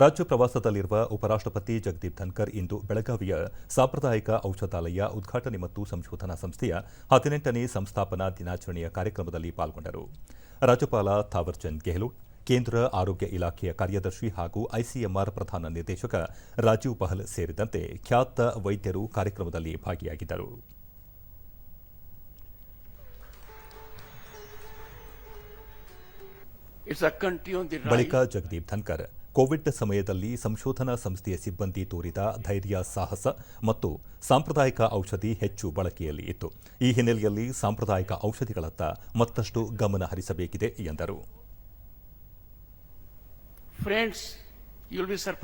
ರಾಜ್ಯ ಪ್ರವಾಸದಲ್ಲಿರುವ ಉಪರಾಷ್ಟ್ರಪತಿ ಜಗದೀಪ್ ಧನ್ಕರ್ ಇಂದು ಬೆಳಗಾವಿಯ ಸಾಂಪ್ರದಾಯಿಕ ಔಷಧಾಲಯ ಉದ್ಘಾಟನೆ ಮತ್ತು ಸಂಶೋಧನಾ ಸಂಸ್ಥೆಯ ಹದಿನೆಂಟನೇ ಸಂಸ್ಥಾಪನಾ ದಿನಾಚರಣೆಯ ಕಾರ್ಯಕ್ರಮದಲ್ಲಿ ಪಾಲ್ಗೊಂಡರು. ರಾಜ್ಯಪಾಲ ಥಾವರ್ಚಂದ್ ಗೆಹ್ಲೋಟ್ ಕೇಂದ್ರ ಆರೋಗ್ಯ ಇಲಾಖೆಯ ಕಾರ್ಯದರ್ಶಿ ಹಾಗೂ ಐಸಿಎಂಆರ್ ಪ್ರಧಾನ ನಿರ್ದೇಶಕ ರಾಜೀವ್ ಬಹಲ್ ಸೇರಿದಂತೆ ಖ್ಯಾತ ವೈದ್ಯರು ಕಾರ್ಯಕ್ರಮದಲ್ಲಿ ಭಾಗಿಯಾಗಿದ್ದರು. ಬಳಿಕ ಜಗದೀಪ್ ಧನ್ಕರ್ ಕೋವಿಡ್ ಸಮಯದಲ್ಲಿ ಸಂಶೋಧನಾ ಸಂಸ್ಥೆಯ ಸಿಬ್ಬಂದಿ ತೋರಿದ ಧೈರ್ಯ, ಸಾಹಸ ಮತ್ತು ಸಾಂಪ್ರದಾಯಿಕ ಔಷಧಿ ಹೆಚ್ಚು ಬಳಕೆಯಲ್ಲಿ ಇತ್ತು ಈ ಹಿನ್ನೆಲೆಯಲ್ಲಿ ಸಾಂಪ್ರದಾಯಿಕ ಔಷಧಿಗಳತ್ತ ಮತ್ತಷ್ಟು ಗಮನ ಹರಿಸಬೇಕಿದೆ ಎಂದರು surprised.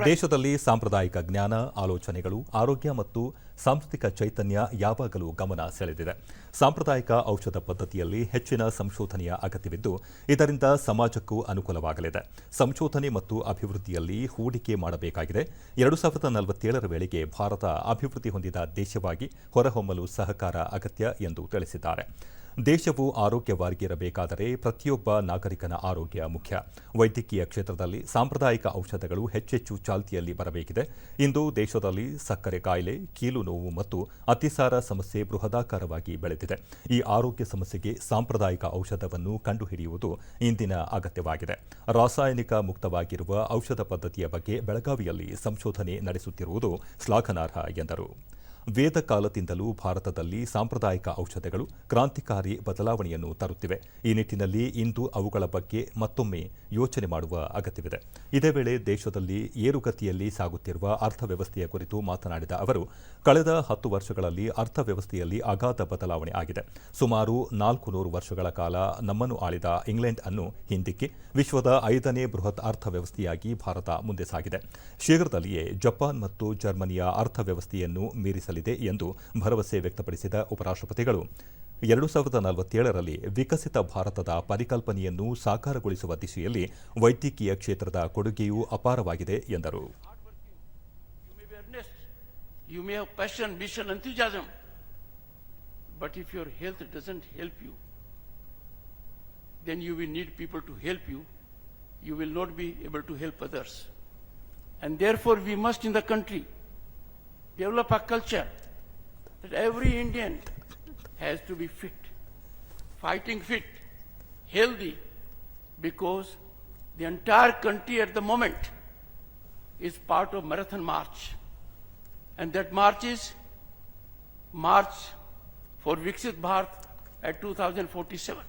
ದೇಶದಲ್ಲಿ ಸಾಂಪ್ರದಾಯಿಕ ಜ್ಞಾನ, ಆಲೋಚನೆಗಳು, ಆರೋಗ್ಯ ಮತ್ತು ಸಾಂಸ್ಕೃತಿಕ ಚೈತನ್ಯ ಯಾವಾಗಲೂ ಗಮನ ಸೆಳೆದಿದೆ. ಸಾಂಪ್ರದಾಯಿಕ ಔಷಧ ಪದ್ಧತಿಯಲ್ಲಿ ಹೆಚ್ಚಿನ ಸಂಶೋಧನೆಯ ಅಗತ್ಯವಿದ್ದು, ಇದರಿಂದ ಸಮಾಜಕ್ಕೂ ಅನುಕೂಲವಾಗಲಿದೆ. ಸಂಶೋಧನೆ ಮತ್ತು ಅಭಿವೃದ್ಧಿಯಲ್ಲಿ ಹೂಡಿಕೆ ಮಾಡಬೇಕಾಗಿದೆ. ಎರಡು ಸಾವಿರದ ನಲವತ್ತೇಳರ ವೇಳೆಗೆ ಭಾರತ ಅಭಿವೃದ್ಧಿ ಹೊಂದಿದ ದೇಶವಾಗಿ ಹೊರಹೊಮ್ಮಲು ಸಹಕಾರ ಅಗತ್ಯ ಎಂದು ತಿಳಿಸಿದ್ದಾರೆ. ದೇಶವು ಆರೋಗ್ಯವಾಗಿರಬೇಕಾದರೆ ಪ್ರತಿಯೊಬ್ಬ ನಾಗರಿಕನ ಆರೋಗ್ಯ ಮುಖ್ಯ. ವೈದ್ಯಕೀಯ ಕ್ಷೇತ್ರದಲ್ಲಿ ಸಾಂಪ್ರದಾಯಿಕ ಔಷಧಗಳು ಹೆಚ್ಚೆಚ್ಚು ಚಾಲ್ತಿಯಲ್ಲಿ ಬರಬೇಕಿದೆ. ಇಂದು ದೇಶದಲ್ಲಿ ಸಕ್ಕರೆ ಕಾಯಿಲೆ, ಕೀಲು ನೋವು ಮತ್ತು ಅತಿಸಾರ ಸಮಸ್ಯೆ ಬೃಹದಾಕಾರವಾಗಿ ಬೆಳೆದಿದೆ. ಈ ಆರೋಗ್ಯ ಸಮಸ್ಯೆಗೆ ಸಾಂಪ್ರದಾಯಿಕ ಔಷಧವನ್ನು ಕಂಡುಹಿಡಿಯುವುದು ಇಂದಿನ ಅಗತ್ಯವಾಗಿದೆ. ರಾಸಾಯನಿಕ ಮುಕ್ತವಾಗಿರುವ ಔಷಧ ಪದ್ಧತಿಯ ಬಗ್ಗೆ ಬೆಳಗಾವಿಯಲ್ಲಿ ಸಂಶೋಧನೆ ನಡೆಸುತ್ತಿರುವುದು ಶ್ಲಾಘನಾರ್ಹ ಎಂದರು. ವೇದ ಕಾಲದಿಂದಲೂ ಭಾರತದಲ್ಲಿ ಸಾಂಪ್ರದಾಯಿಕ ಔಷಧಗಳು ಕ್ರಾಂತಿಕಾರಿ ಬದಲಾವಣೆಯನ್ನು ತರುತ್ತಿವೆ. ಈ ನಿಟ್ಟಿನಲ್ಲಿ ಇಂದು ಅವುಗಳ ಬಗ್ಗೆ ಮತ್ತೊಮ್ಮೆ ಯೋಚನೆ ಮಾಡುವ ಅಗತ್ಯವಿದೆ. ಇದೇ ವೇಳೆ ದೇಶದಲ್ಲಿ ಏರುಗತಿಯಲ್ಲಿ ಸಾಗುತ್ತಿರುವ ಅರ್ಥವ್ಯವಸ್ಥೆಯ ಕುರಿತು ಮಾತನಾಡಿದ ಅವರು, ಕಳೆದ ಹತ್ತು ವರ್ಷಗಳಲ್ಲಿ ಅರ್ಥವ್ಯವಸ್ಥೆಯಲ್ಲಿ ಅಗಾಧ ಬದಲಾವಣೆ ಆಗಿದೆ. ಸುಮಾರು ನಾಲ್ಕು ನೂರು ವರ್ಷಗಳ ಕಾಲ ನಮ್ಮನ್ನು ಆಳಿದ ಇಂಗ್ಲೆಂಡ್ ಅನ್ನು ಹಿಂದಿಕ್ಕಿ ವಿಶ್ವದ ಐದನೇ ಬೃಹತ್ ಅರ್ಥವ್ಯವಸ್ಥೆಯಾಗಿ ಭಾರತ ಮುಂದೆ ಸಾಗಿದೆ. ಶೀಘ್ರದಲ್ಲಿಯೇ ಜಪಾನ್ ಮತ್ತು ಜರ್ಮನಿಯ ಅರ್ಥವ್ಯವಸ್ಥೆಯನ್ನು ಮೀರಿಸಲಿದೆ ಸಾಧ್ಯವಾಗಲಿದೆ ಎಂದು ಭರವಸೆ ವ್ಯಕ್ತಪಡಿಸಿದ ಉಪರಾಷ್ಟ್ರಪತಿಗಳು. ಎರಡು ಸಾವಿರದ ನಲವತ್ತೇಳರಲ್ಲಿ ವಿಕಸಿತ ಭಾರತದ ಪರಿಕಲ್ಪನೆಯನ್ನು ಸಾಕಾರಗೊಳಿಸುವ ದಿಸೆಯಲ್ಲಿ ವೈದ್ಯಕೀಯ ಕ್ಷೇತ್ರದ ಕೊಡುಗೆಯೂ ಅಪಾರವಾಗಿದೆ, ಎಂದರು. And therefore, we must in the country develop a culture that every Indian has to be fit, fighting fit, healthy, because the entire country at the moment is part of marathon march. And that march is March for Viksit Bharat at 2047.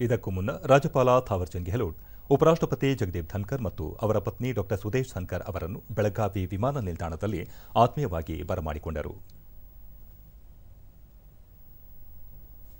ಇದಕ್ಕೂ ಮುನ್ನ ರಾಜ್ಯಪಾಲ ಥಾವರ್ಚಂದ್ ಗೆಹ್ಲೋಟ್ ಉಪರಾಷ್ಟ್ರಪತಿ ಜಗದೀಪ್ ಧನ್ಕರ್ ಮತ್ತು ಅವರ ಪತ್ನಿ ಡಾ ಸುದೇಶ್ ಧನ್ಕರ್ ಅವರನ್ನು ಬೆಳಗಾವಿ ವಿಮಾನ ನಿಲ್ದಾಣದಲ್ಲಿ ಆತ್ಮೀಯವಾಗಿ ಬರಮಾಡಿಕೊಂಡರು.